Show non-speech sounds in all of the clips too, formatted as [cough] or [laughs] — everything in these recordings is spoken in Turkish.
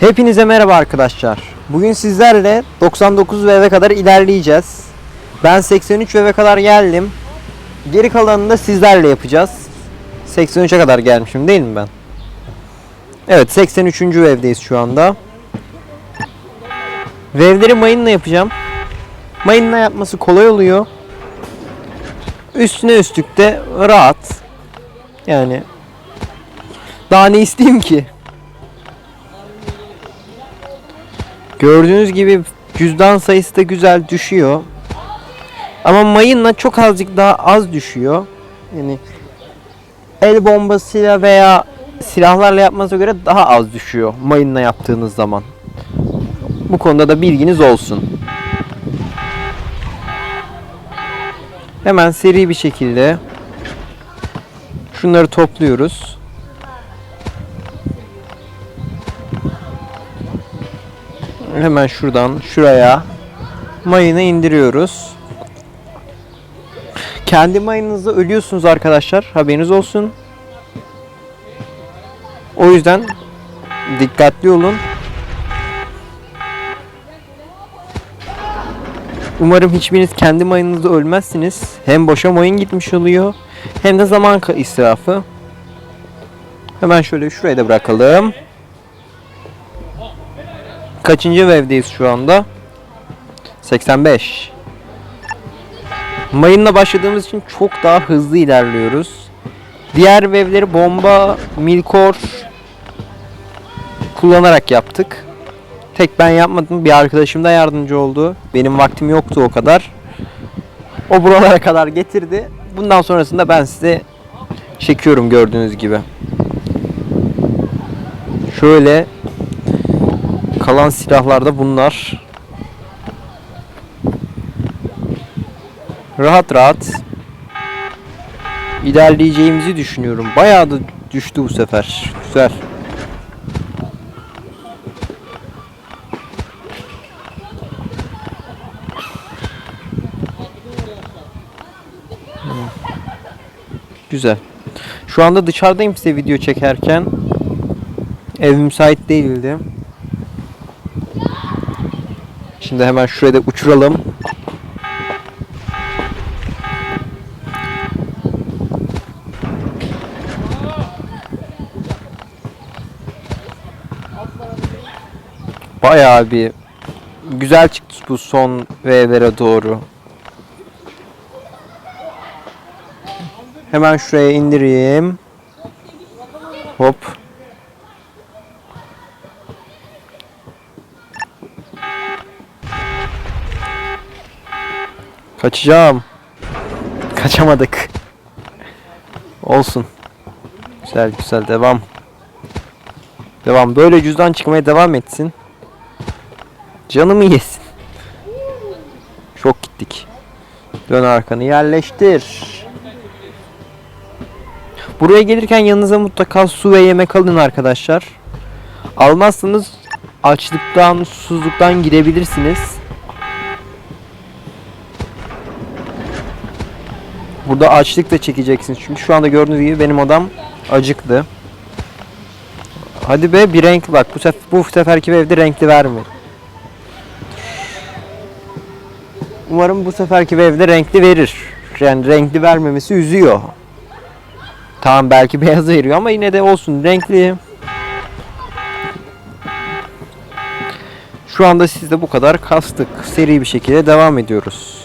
Hepinize merhaba arkadaşlar. Bugün sizlerle 99 VV kadar ilerleyeceğiz. Ben 83 VV kadar geldim. Geri kalanını da sizlerle yapacağız. 83'e kadar gelmişim değil mi ben? Evet 83. evdeyiz şu anda. Vevleri mayınla yapacağım. Mayınla yapması kolay oluyor. Üstüne üstlük de rahat. Yani daha ne isteyeyim ki? Gördüğünüz gibi cüzdan sayısı da güzel düşüyor. Ama mayınla çok azıcık daha az düşüyor. Yani el bombasıyla veya silahlarla yapmanıza göre daha az düşüyor mayınla yaptığınız zaman. Bu konuda da bilginiz olsun. Hemen seri bir şekilde şunları topluyoruz. Hemen şuradan şuraya mayını indiriyoruz. Kendi mayınınızda ölüyorsunuz arkadaşlar. Haberiniz olsun. O yüzden dikkatli olun. Umarım hiçbiriniz kendi mayınınızda ölmezsiniz. Hem boşa mayın gitmiş oluyor hem de zaman israfı. Hemen şöyle şuraya da bırakalım. Kaçıncı wave'deyiz şu anda? 85. Mayınla başladığımız için çok daha hızlı ilerliyoruz. Diğer wave'leri bomba, milkor kullanarak yaptık. Tek ben yapmadım. Bir arkadaşım da yardımcı oldu. Benim vaktim yoktu o kadar. O buralara kadar getirdi. Bundan sonrasında ben size çekiyorum gördüğünüz gibi. Şöyle kalan silahlar da bunlar. Rahat rahat ilerleyeceğimizi düşünüyorum. Bayağı da düştü bu sefer. Güzel. Güzel. Şu anda dışarıdayım size video çekerken. Ev müsait değildi. Şimdi hemen şuraya da uçuralım. Bayağı bir güzel çıktı bu son V'lere doğru. Hemen şuraya indireyim. Hop. Kaçacağım. Kaçamadık. Olsun. Güzel güzel devam. Devam. Böyle cüzdan çıkmaya devam etsin. Canımı yesin. Çok gittik. Dön arkanı yerleştir. Buraya gelirken yanınıza mutlaka su ve yemek alın arkadaşlar. Almazsanız açlıktan, susuzluktan girebilirsiniz. Burada açlık da çekeceksiniz. Çünkü şu anda gördüğünüz gibi benim odam acıktı. Hadi be bir renk bak. Bu, sef bu seferki evde renkli verme. Umarım bu seferki evde renkli verir. Yani renkli vermemesi üzüyor. Tamam belki [laughs] beyaz veriyor ama yine de olsun renkli. Şu anda sizde bu kadar kastık. Seri bir şekilde devam ediyoruz.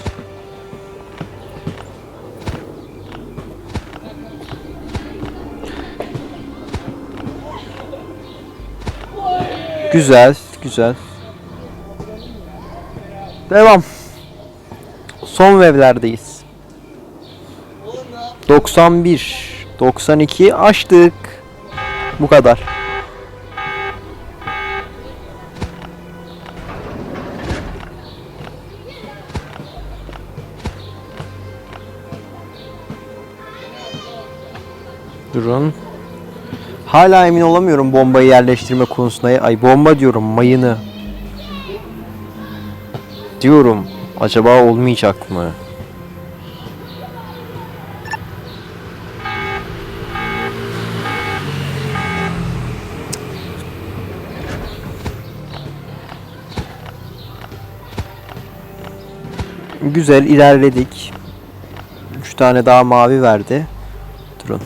Güzel, güzel. Devam. Son weblerdeyiz. 91, 92 açtık. Bu kadar. Durun. Hala emin olamıyorum bombayı yerleştirme konusunda. Ay bomba diyorum mayını. Diyorum acaba olmayacak mı? Güzel ilerledik. 3 tane daha mavi verdi. Durun.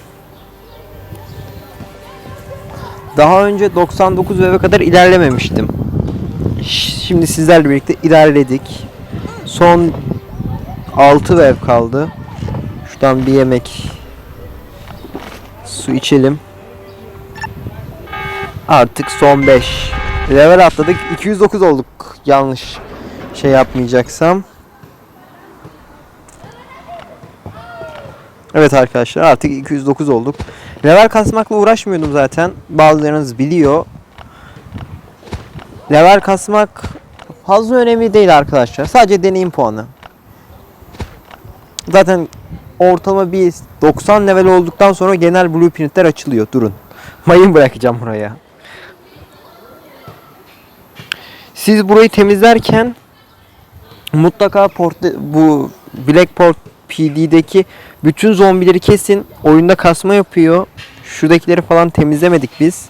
Daha önce 99 eve kadar ilerlememiştim. Şimdi sizlerle birlikte ilerledik. Son 6 vev kaldı. Şuradan bir yemek su içelim. Artık son 5. Level atladık. 209 olduk. Yanlış şey yapmayacaksam. Evet arkadaşlar artık 209 olduk. Level kasmakla uğraşmıyordum zaten. Bazılarınız biliyor. Level kasmak fazla önemli değil arkadaşlar. Sadece deneyim puanı. Zaten ortalama bir 90 level olduktan sonra genel blueprintler açılıyor. Durun. [laughs] Mayın bırakacağım buraya. Siz burayı temizlerken mutlaka porte, bu Blackport PD'deki bütün zombileri kesin. Oyunda kasma yapıyor. Şuradakileri falan temizlemedik biz.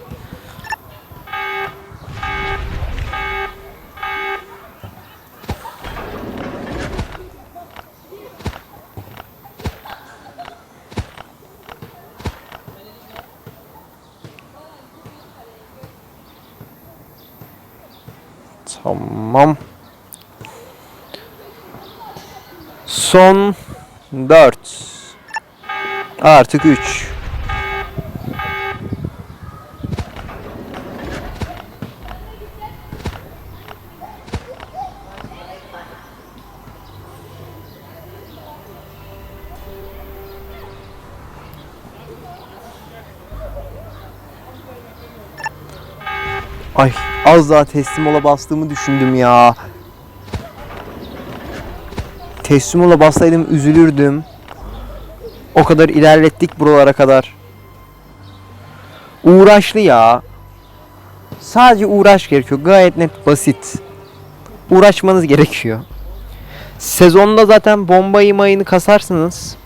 Tamam. Son 4 artık 3 Ay az daha teslim ola bastığımı düşündüm ya. Teslim ola bassaydım üzülürdüm. O kadar ilerlettik buralara kadar. Uğraşlı ya. Sadece uğraş gerekiyor. Gayet net basit. Uğraşmanız gerekiyor. Sezonda zaten bombayı mayını kasarsınız.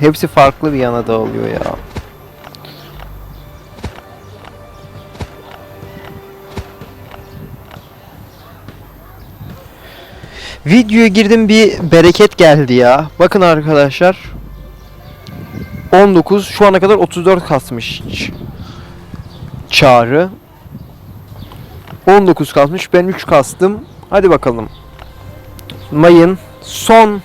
Hepsi farklı bir yana dağılıyor ya. Videoya girdim bir bereket geldi ya. Bakın arkadaşlar. 19 şu ana kadar 34 kasmış. Çağrı. 19 kasmış. Ben 3 kastım. Hadi bakalım. Mayın son